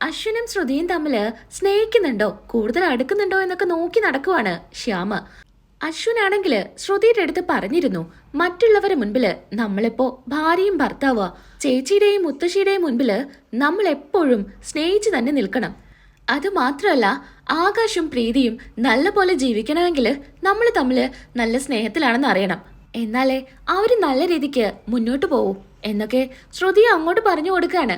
അശ്വിനും ശ്രുതിയും തമ്മിൽ സ്നേഹിക്കുന്നുണ്ടോ? കൂടുതൽ അടുക്കുന്നുണ്ടോ എന്നൊക്കെ നോക്കി നടക്കുവാണ് ശ്യാമ. അശ്വിനാണെങ്കിൽ ശ്രുതിയുടെ അടുത്ത് പറഞ്ഞിരുന്നു മറ്റുള്ളവരെ മുൻപിൽ നമ്മളിപ്പോ ഭാര്യയും ഭർത്താവുക ചേച്ചിയുടെയും മുത്തശ്ശിയുടെയും മുൻപിൽ നമ്മൾ എപ്പോഴും സ്നേഹിച്ചു തന്നെ നിൽക്കണം. അത് മാത്രമല്ല ആകാശും പ്രീതിയും നല്ലപോലെ ജീവിക്കണമെങ്കിൽ നമ്മൾ തമ്മിൽ നല്ല സ്നേഹത്തിലാണെന്ന് അറിയണം. എന്നാലേ അവർ നല്ല രീതിക്ക് മുന്നോട്ട് പോവും എന്നൊക്കെ ശ്രുതി അങ്ങോട്ട് പറഞ്ഞു കൊടുക്കാണ്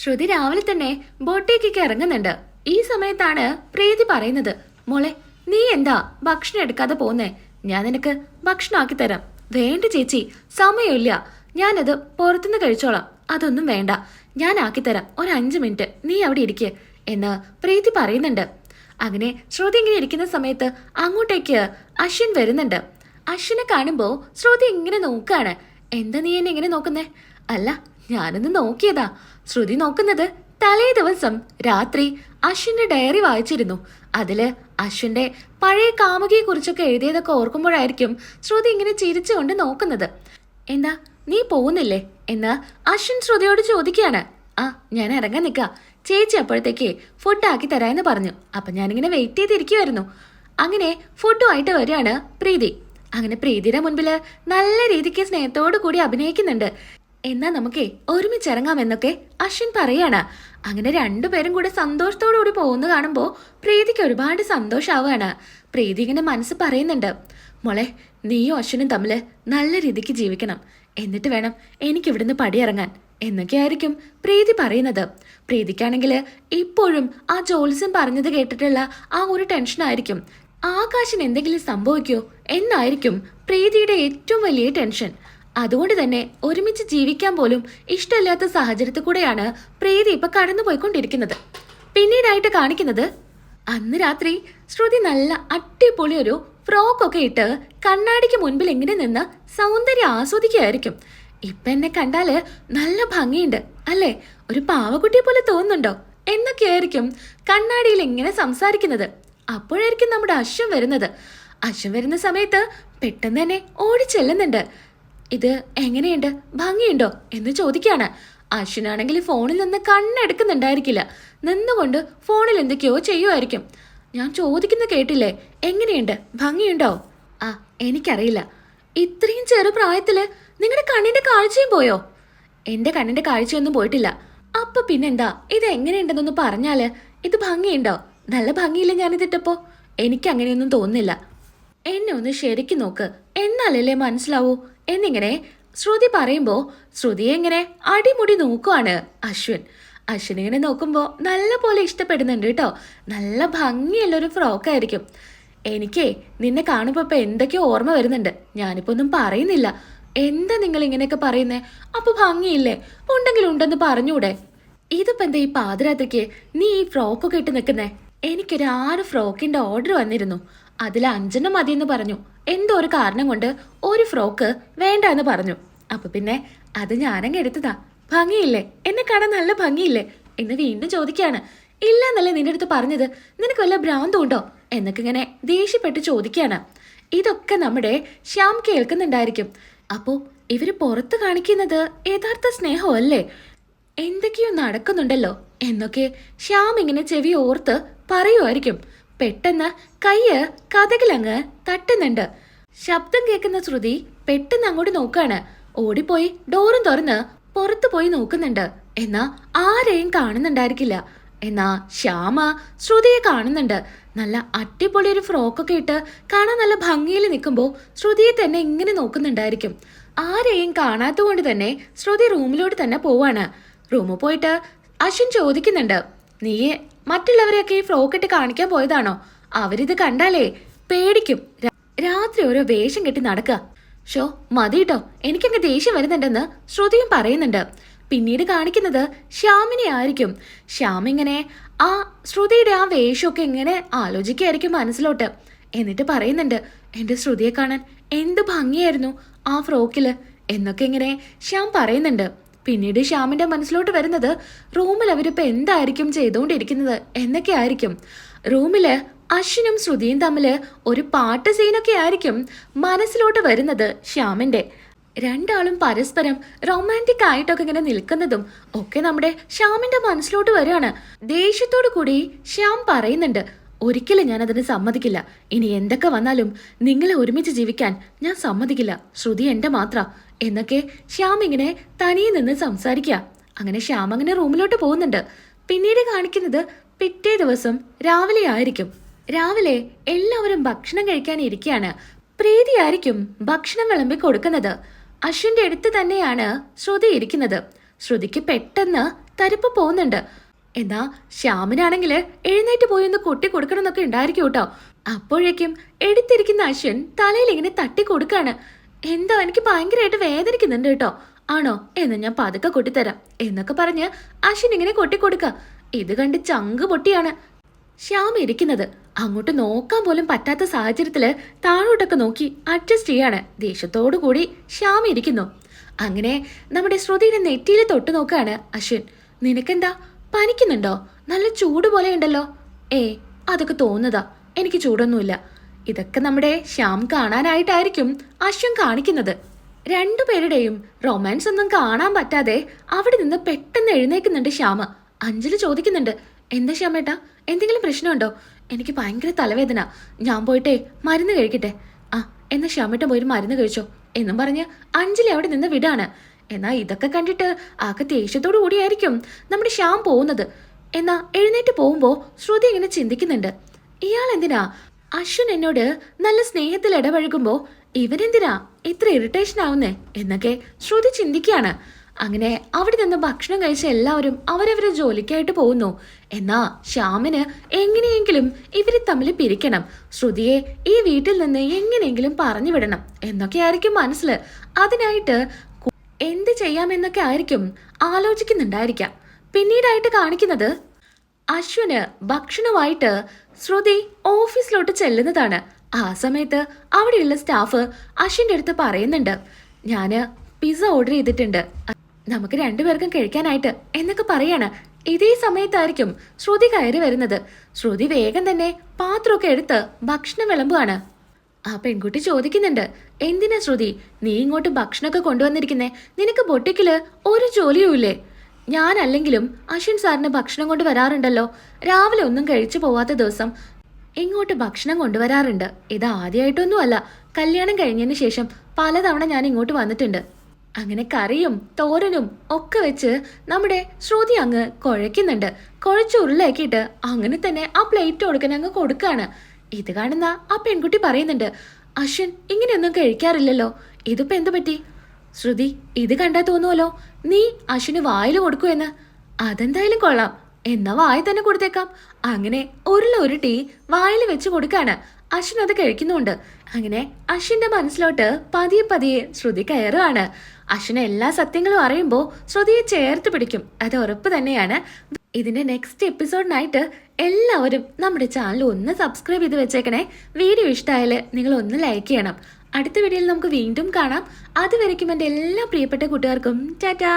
ശ്രുതി രാവിലെ തന്നെ ബോട്ടേക്കൊക്കെ ഇറങ്ങുന്നുണ്ട്. ഈ സമയത്താണ് പ്രീതി പറയുന്നത് മോളെ നീ എന്താ ഭക്ഷണം എടുക്കാതെ പോന്നേ? ഞാൻ നിനക്ക് ഭക്ഷണം ആക്കി തരാം. വേണ്ട ചേച്ചി സമയമില്ല. ഞാനത് പുറത്തുനിന്ന് കഴിച്ചോളാം. അതൊന്നും വേണ്ട. ഞാൻ ആക്കിത്തരാം ഒരു അഞ്ച് മിനിറ്റ്. നീ അവിടെ ഇരിക്കുക എന്ന് പ്രീതി പറയുന്നുണ്ട്. അങ്ങനെ ശ്രുതി ഇങ്ങനെ ഇരിക്കുന്ന സമയത്ത് അങ്ങോട്ടേക്ക് അശ്വിൻ വരുന്നുണ്ട്. അശ്വിനെ കാണുമ്പോൾ ശ്രുതി ഇങ്ങനെ നോക്കുകയാണ് എന്താ നീ എന്നെ ഇങ്ങനെ നോക്കുന്നേ? അല്ല ഞാനൊന്ന് നോക്കിയതാ. ശ്രുതി നോക്കുന്നത് തലേ ദിവസം രാത്രി അശ്വിന്റെ ഡയറി വായിച്ചിരുന്നു. അതിൽ അശ്വിന്റെ പഴയ കാമുകിയെ കുറിച്ചൊക്കെ എഴുതിയതൊക്കെ ഓർക്കുമ്പോഴായിരിക്കും ശ്രുതി ഇങ്ങനെ ചിരിച്ചുകൊണ്ട് നോക്കുന്നത്. എന്താ നീ പോകുന്നില്ലേ? എന്ന് അശ്വിൻ ശ്രുതിയോട് ചോദിക്കുകയാണ്. ആ ഞാൻ ഇറങ്ങാൻ നിക്ക. ചേച്ചി അപ്പോഴത്തേക്ക് ഫുഡ് ആക്കി തരാമെന്ന് പറഞ്ഞു. അപ്പൊ ഞാനിങ്ങനെ വെയിറ്റ് ചെയ്തിരിക്കുമായിരുന്നു അങ്ങനെ ഫുഡുമായിട്ട് വരികയാണ് പ്രീതി. അങ്ങനെ പ്രീതിയുടെ മുൻപിൽ നല്ല രീതിക്ക് സ്നേഹത്തോടു കൂടി അഭിനയിക്കുന്നുണ്ട്. എന്നാ നമുക്കേ ഒരുമിച്ച് ഒരുമിച്ചിറങ്ങാമെന്നൊക്കെ അശ്വിൻ പറയാണ്. അങ്ങനെ രണ്ടുപേരും കൂടെ സന്തോഷത്തോടു കൂടി പോകുന്ന കാണുമ്പോൾ പ്രീതിക്ക് ഒരുപാട് സന്തോഷാവുകയാണ്. പ്രീതി ഇങ്ങനെ മനസ്സ് പറയുന്നുണ്ട്. മോളെ നീയും അശ്വിനും തമ്മിൽ നല്ല രീതിക്ക് ജീവിക്കണം. എന്നിട്ട് വേണം എനിക്കിവിടുന്ന് പടിയിറങ്ങാൻ. എന്നൊക്കെയായിരിക്കും പ്രീതി പറയുന്നത്. പ്രീതിക്കാണെങ്കിൽ ഇപ്പോഴും ആ ജോത്സ്യം പറഞ്ഞത് കേട്ടിട്ടുള്ള ആ ഒരു ടെൻഷനായിരിക്കും ആകാശിന് എന്തെങ്കിലും സംഭവിക്കോ എന്നായിരിക്കും പ്രീതിയുടെ ഏറ്റവും വലിയ ടെൻഷൻ അതുകൊണ്ട് തന്നെ ഒരുമിച്ച് ജീവിക്കാൻ പോലും ഇഷ്ടമില്ലാത്ത സാഹചര്യത്തിൽ കൂടെയാണ് പ്രീതി ഇപ്പൊ കടന്നുപോയിക്കൊണ്ടിരിക്കുന്നത്. പിന്നീടായിട്ട് കാണിക്കുന്നത് അന്ന് രാത്രി ശ്രുതി നല്ല അടിപൊളി ഒരു ഫ്രോക്ക് ഒക്കെ ഇട്ട് കണ്ണാടിക്ക് മുൻപിൽ എങ്ങനെ നിന്ന് സൗന്ദര്യം ആസ്വദിക്കുകയായിരിക്കും. ഇപ്പൊ എന്നെ കണ്ടാൽ നല്ല ഭംഗിയുണ്ട് അല്ലേ? ഒരു പാവക്കുട്ടിയെ പോലെ തോന്നുന്നുണ്ടോ? എന്നൊക്കെയായിരിക്കും കണ്ണാടിയിൽ ഇങ്ങനെ സംസാരിക്കുന്നത്. അപ്പോഴായിരിക്കും നമ്മുടെ അശ്വം വരുന്നത്. അശ്വം വരുന്ന സമയത്ത് പെട്ടെന്ന് തന്നെ ഓടി ചെല്ലുന്നുണ്ട് ഇത് എങ്ങനെയുണ്ട്? ഭംഗിയുണ്ടോ? എന്ന് ചോദിക്കാണ്. അശ്വിനാണെങ്കിൽ ഫോണിൽ നിന്ന് കണ്ണെടുക്കുന്നുണ്ടായിരിക്കില്ല. നിന്നുകൊണ്ട് ഫോണിൽ എന്തൊക്കെയോ ചെയ്യുമായിരിക്കും ഞാൻ ചോദിക്കുന്ന കേട്ടില്ലേ? എങ്ങനെയുണ്ട്? ഭംഗിയുണ്ടോ? ആ എനിക്കറിയില്ല. ഇത്രയും ചെറുപ്രായത്തിൽ നിങ്ങളുടെ കണ്ണിന്റെ കാഴ്ചയും പോയോ? എന്റെ കണ്ണിന്റെ കാഴ്ചയൊന്നും പോയിട്ടില്ല. അപ്പൊ പിന്നെന്താ? ഇത് എങ്ങനെയുണ്ടെന്നൊന്ന് പറഞ്ഞാൽ ഇത് ഭംഗിയുണ്ടോ? നല്ല ഭംഗിയില്ല ഞാനിതിട്ടപ്പോ? എനിക്ക് അങ്ങനെയൊന്നും തോന്നുന്നില്ല. എന്നെ ഒന്ന് ശരിക്കും നോക്ക്. എന്നാലല്ലേ മനസ്സിലാവൂ? എന്നിങ്ങനെ ശ്രുതി പറയുമ്പോൾ ശ്രുതിയെ ഇങ്ങനെ അടിമുടി നോക്കുവാണ് അശ്വിൻ. അശ്വിൻ ഇങ്ങനെ നോക്കുമ്പോ നല്ല പോലെ ഇഷ്ടപ്പെടുന്നുണ്ട് കേട്ടോ. നല്ല ഭംഗിയുള്ള ഒരു ഫ്രോക്കായിരിക്കും എനിക്കേ നിന്നെ കാണുമ്പോൾ ഇപ്പൊ എന്തൊക്കെയോ ഓർമ്മ വരുന്നുണ്ട്. ഞാനിപ്പോ ഒന്നും പറയുന്നില്ല. എന്താ നിങ്ങൾ ഇങ്ങനെയൊക്കെ പറയുന്നേ? അപ്പോൾ ഭംഗിയില്ലേ? ഉണ്ടെങ്കിൽ ഉണ്ടെന്ന് പറഞ്ഞൂടെ. ഇതിപ്പോ എന്താ ഈ പാതിരാത്രിക്ക് നീ ഈ ഫ്രോക്കൊക്കെ ഇട്ട് നിൽക്കുന്നേ? എനിക്കൊരു ആറ് ഫ്രോക്കിന്റെ ഓർഡർ വന്നിരുന്നു. അതിൽ അഞ്ചെണ്ണം മതിയെന്ന് പറഞ്ഞു. എന്തോ ഒരു കാരണം കൊണ്ട് ഒരു ഫ്രോക്ക് വേണ്ട എന്ന് പറഞ്ഞു. അപ്പൊ പിന്നെ അത് ഞാനങ്ങ് എടുത്തതാ. ഭംഗിയില്ലേ? എന്നെ കാണാൻ നല്ല ഭംഗിയില്ലേ? എന്ന് വീണ്ടും ചോദിക്കുകയാണ് ഇല്ല എന്നല്ലേ നിന്റെ അടുത്ത് പറഞ്ഞത്? നിനക്ക് വല്ല ഭ്രാന്തം ഉണ്ടോ? എന്നൊക്കെ ഇങ്ങനെ ദേഷ്യപ്പെട്ട് ചോദിക്കുകയാണ് ഇതൊക്കെ നമ്മുടെ ശ്യാം കേൾക്കുന്നുണ്ടായിരിക്കും. അപ്പോ ഇവർ പുറത്ത് കാണിക്കുന്നത് യഥാർത്ഥ സ്നേഹമല്ലേ എന്തൊക്കെയോ നടക്കുന്നുണ്ടല്ലോ എന്നൊക്കെ ശ്യാം ഇങ്ങനെ ചെവി ഓർത്ത് പറയുമായിരിക്കും പെട്ടെന്ന് കയ്യ് കഥകിലങ്ങ് തട്ടുന്നുണ്ട്. ശബ്ദം കേൾക്കുന്ന ശ്രുതി പെട്ടെന്ന് അങ്ങോട്ട് നോക്കാണ്. ഓടിപ്പോയി ഡോറും തുറന്ന് പുറത്തു പോയി നോക്കുന്നുണ്ട്. എന്നാ ആരെയും കാണുന്നുണ്ടായിരിക്കില്ല. എന്നാ ശ്യാമ ശ്രുതിയെ കാണുന്നുണ്ട്. നല്ല അടിപൊളി ഒരു ഫ്രോക്കൊക്കെ ഇട്ട് കാണാൻ നല്ല ഭംഗിയിൽ നിൽക്കുമ്പോൾ ശ്രുതിയെ തന്നെ ഇങ്ങനെ നോക്കുന്നുണ്ടായിരിക്കും. ആരെയും കാണാത്തതുകൊണ്ട് തന്നെ ശ്രുതി റൂമിലോട്ട് തന്നെ പോവാണ്. റൂമിൽ പോയിട്ട് അശ്വിൻ ചോദിക്കുന്നുണ്ട് നീ മറ്റുള്ളവരെയൊക്കെ ഈ ഫ്രോക്ക് ഇട്ട് കാണിക്കാൻ പോയതാണോ? അവരിത് കണ്ടാലേ പേടിക്കും. രാത്രി ഓരോ വേഷം കെട്ടി നടക്കുക ഷോ മതിട്ടോ എനിക്കങ്ങ് ദേഷ്യം വരുന്നുണ്ടെന്ന് ശ്രുതിയും പറയുന്നുണ്ട്. പിന്നീട് കാണിക്കുന്നത് ശ്യാമിനെ ആയിരിക്കും. ശ്യാം ഇങ്ങനെ ആ ശ്രുതിയുടെ ആ വേഷമൊക്കെ ഇങ്ങനെ ആലോചിക്കുകയായിരിക്കും മനസ്സിലോട്ട്. എന്നിട്ട് പറയുന്നുണ്ട് എന്റെ ശ്രുതിയെ കാണാൻ എന്ത് ഭംഗിയായിരുന്നു ആ ഫ്രോക്കിൽ എന്നൊക്കെ ഇങ്ങനെ ശ്യാം പറയുന്നുണ്ട്. പിന്നീട് ശ്യാമിന്റെ മനസ്സിലോട്ട് വരുന്നത് റൂമിൽ അവരിപ്പോ എന്തായിരിക്കും ചെയ്തുകൊണ്ടിരിക്കുന്നത് എന്നൊക്കെ ആയിരിക്കും. റൂമിൽ അശ്വിനും ശ്രുതിയും തമ്മിൽ ഒരു പാട്ട് സീനൊക്കെ ആയിരിക്കും മനസ്സിലോട്ട് വരുന്നത് ശ്യാമിന്റെ. രണ്ടാളും പരസ്പരം റൊമാന്റിക് ആയിട്ടൊക്കെ ഇങ്ങനെ നിൽക്കുന്നതും ഒക്കെ നമ്മുടെ ശ്യാമിന്റെ മനസ്സിലോട്ട് വരികയാണ്. ദേഷ്യത്തോടു കൂടി ശ്യാം പറയുന്നുണ്ട് ഒരിക്കലും ഞാൻ അതിന് സമ്മതിക്കില്ല. ഇനി എന്തൊക്കെ വന്നാലും നിങ്ങളെ ഒരുമിച്ച് ജീവിക്കാൻ ഞാൻ സമ്മതിക്കില്ല. ശ്രുതി എന്റെ മാത്ര. എന്നൊക്കെ ശ്യാം ഇങ്ങനെ തനിയിൽ നിന്ന് സംസാരിക്കുക അങ്ങനെ ശ്യാം അങ്ങനെ റൂമിലോട്ട് പോകുന്നുണ്ട്. പിന്നീട് കാണിക്കുന്നത് പിറ്റേ ദിവസം രാവിലെ ആയിരിക്കും. രാവിലെ എല്ലാവരും ഭക്ഷണം കഴിക്കാൻ ഇരിക്കുകയാണ് പ്രീതിയായിരിക്കും ഭക്ഷണം വിളമ്പി കൊടുക്കുന്നത്. അശ്വിന്റെ അടുത്ത് തന്നെയാണ് ശ്രുതി ഇരിക്കുന്നത്. ശ്രുതിക്ക് പെട്ടെന്ന് തരിപ്പ് പോകുന്നുണ്ട്. എന്നാ ശ്യാമിനാണെങ്കിൽ എഴുന്നേറ്റ് പോയി ഒന്ന് കൊട്ടി കൊടുക്കണം എന്നൊക്കെ ഉണ്ടായിരിക്കും കേട്ടോ. അപ്പോഴേക്കും എടുത്തിരിക്കുന്ന അശ്വൻ തലയിൽ ഇങ്ങനെ തട്ടി കൊടുക്കാണ്. എന്തോ എനിക്ക് ഭയങ്കരമായിട്ട് വേദനിക്കുന്നുണ്ട് കേട്ടോ. ആണോ? എന്ന് ഞാൻ പതുക്കെ കൊട്ടിത്തരാം എന്നൊക്കെ പറഞ്ഞ് അശ്വിൻ ഇങ്ങനെ കൊട്ടിക്കൊടുക്ക ഇത് കണ്ട് ചങ്ക് പൊട്ടിയാണ്. ശ്യാം ഇരിക്കുന്നത്. അങ്ങോട്ട് നോക്കാൻ പോലും പറ്റാത്ത സാഹചര്യത്തിൽ താഴോട്ടൊക്കെ നോക്കി അഡ്ജസ്റ്റ് ചെയ്യാണ്. ദേഷ്യത്തോടു കൂടി ശ്യാം ഇരിക്കുന്നു. അങ്ങനെ നമ്മുടെ ശ്രുതിയുടെ നെറ്റിയിൽ തൊട്ട് നോക്കാണ് അശ്വിൻ. നിനക്കെന്താ? പനിക്കുന്നുണ്ടോ? നല്ല ചൂട് പോലെ ഉണ്ടല്ലോ. ഏ അതൊക്കെ തോന്നുന്നതാ. എനിക്ക് ചൂടൊന്നുമില്ല. ഇതൊക്കെ നമ്മുടെ ശ്യാം കാണാനായിട്ടായിരിക്കും അശ്വം കാണിക്കുന്നത്. രണ്ടുപേരുടെയും റൊമാൻസ് ഒന്നും കാണാൻ പറ്റാതെ അവിടെ നിന്ന് പെട്ടെന്ന് എഴുന്നേക്കുന്നുണ്ട് ശ്യാമ. അഞ്ജലി ചോദിക്കുന്നുണ്ട് എന്താ ശ്യാമേട്ടാ? എന്തെങ്കിലും പ്രശ്നമുണ്ടോ? എനിക്ക് ഭയങ്കര തലവേദന. ഞാൻ പോയിട്ടേ മരുന്ന് കഴിക്കട്ടെ. ആ എന്നാ ശ്യാമേട്ട പോയി മരുന്ന് കഴിച്ചോ. എന്നും പറഞ്ഞ് അഞ്ജലി അവിടെ നിന്ന് വിടാണ്. എന്നാ ഇതൊക്കെ കണ്ടിട്ട് ആകെ ദേഷ്യത്തോടു കൂടിയായിരിക്കും നമ്മുടെ ശ്യാം പോകുന്നത്. എന്നാ എഴുന്നേറ്റ് പോകുമ്പോ ശ്രുതി ഇങ്ങനെ ചിന്തിക്കുന്നുണ്ട്. ഇയാൾ എന്തിനാ? അശ്വിൻ എന്നോട് നല്ല സ്നേഹത്തിൽ ഇടപഴകുമ്പോ ഇവനെന്തിനാ ഇത്ര ഇറിറ്റേഷൻ ആവുന്നേ എന്നൊക്കെ ശ്രുതി ചിന്തിക്കുകയാണ്. അങ്ങനെ അവിടെ നിന്ന് ഭക്ഷണം കഴിച്ച എല്ലാവരും അവരവരെ ജോലിക്കായിട്ട് പോകുന്നു. എന്നാ ശ്യാമിന് എങ്ങനെയെങ്കിലും ഇവരെ തമ്മിൽ പിരിക്കണം. ശ്രുതിയെ ഈ വീട്ടിൽ നിന്ന് എങ്ങനെയെങ്കിലും പറഞ്ഞു വിടണം എന്നൊക്കെയായിരിക്കും മനസ്സിൽ അതിനായിട്ട് എന്ത് ചെയ്യാമെന്നൊക്കെ ആയിരിക്കും ആലോചിക്കുന്നുണ്ടായിരിക്കാം. പിന്നീടായിട്ട് കാണിക്കുന്നത് അശ്വിന് ഭക്ഷണമായിട്ട് ശ്രുതി ഓഫീസിലോട്ട് ചെല്ലുന്നതാണ്. ആ സമയത്ത് അവിടെയുള്ള സ്റ്റാഫ് അശ്വിന്റെ അടുത്ത് പറയുന്നുണ്ട് ഞാൻ പിസ്സ ഓർഡർ ചെയ്തിട്ടുണ്ട്. നമുക്ക് രണ്ടുപേർക്കും കഴിക്കാനായിട്ട് എന്നൊക്കെ പറയാണ്. ഇതേ സമയത്തായിരിക്കും ശ്രുതി കയറി വരുന്നത്. ശ്രുതി വേഗം തന്നെ പാത്രമൊക്കെ എടുത്ത് ഭക്ഷണം വിളമ്പുകയാണ് ആ പെൺകുട്ടി ചോദിക്കുന്നുണ്ട് എന്തിനാ ശ്രുതി? നീ ഇങ്ങോട്ട് ഭക്ഷണമൊക്കെ കൊണ്ടുവന്നിരിക്കുന്നേ? നിനക്ക് ബൊട്ടിക്കിൽ ഒരു ജോലിയും ഇല്ലേ? ഞാനല്ലെങ്കിലും അശ്വിൻ സാറിന് ഭക്ഷണം കൊണ്ട് വരാറുണ്ടല്ലോ. രാവിലെ ഒന്നും കഴിച്ചു പോവാത്ത ദിവസം ഇങ്ങോട്ട് ഭക്ഷണം കൊണ്ടുവരാറുണ്ട് ഇത് ആദ്യമായിട്ടൊന്നും അല്ല. കല്യാണം കഴിഞ്ഞതിന് ശേഷം പലതവണ ഞാൻ ഇങ്ങോട്ട് വന്നിട്ടുണ്ട്. അങ്ങനെ കറിയും തോരനും ഒക്കെ വെച്ച് നമ്മുടെ ശ്രുതി അങ്ങ് കുഴയ്ക്കുന്നുണ്ട്. കുഴച്ച് ഉരുളാക്കിയിട്ട് അങ്ങനെ തന്നെ ആ പ്ലേറ്റ് കൊടുക്കാൻ അങ്ങ് കൊടുക്കാണ് ഇത് കാണുന്ന ആ പെൺകുട്ടി പറയുന്നുണ്ട് അശ്വിൻ ഇങ്ങനെയൊന്നും കഴിക്കാറില്ലല്ലോ. ഇതിപ്പോ എന്തു പറ്റി? ശ്രുതി ഇത് കണ്ടാ തോന്നുമല്ലോ നീ അശ്വിന് വായിൽ കൊടുക്കൂ എന്ന്. അതെന്തായാലും കൊള്ളാം. എന്നാ വായി തന്നെ കൊടുത്തേക്കാം. അങ്ങനെ ഒരു ഒരു ടീ വായിൽ വെച്ച് കൊടുക്കാണ്. അശ്വിൻ അത് കഴിക്കുന്നുണ്ട്. അങ്ങനെ അശ്വിന്റെ മനസ്സിലോട്ട് പതിയെ പതിയെ ശ്രുതി കയറുകയാണ് അശ്വിന് എല്ലാ സത്യങ്ങളും അറിയുമ്പോൾ ശ്രുതിയെ ചേർത്ത് പിടിക്കും. അത് ഉറപ്പ് തന്നെയാണ്. ഇതിന്റെ നെക്സ്റ്റ് എപ്പിസോഡിനായിട്ട് എല്ലാവരും നമ്മുടെ ചാനൽ ഒന്ന് സബ്സ്ക്രൈബ് ചെയ്ത് വെച്ചേക്കണേ. വീഡിയോ ഇഷ്ടമായാൽ നിങ്ങൾ ഒന്ന് ലൈക്ക് ചെയ്യണം. അടുത്ത വീഡിയോയിൽ നമുക്ക് വീണ്ടും കാണാം. അതുവരയ്ക്കും എന്റെ എല്ലാ പ്രിയപ്പെട്ട കൂട്ടുകാർക്കും ടാറ്റാ!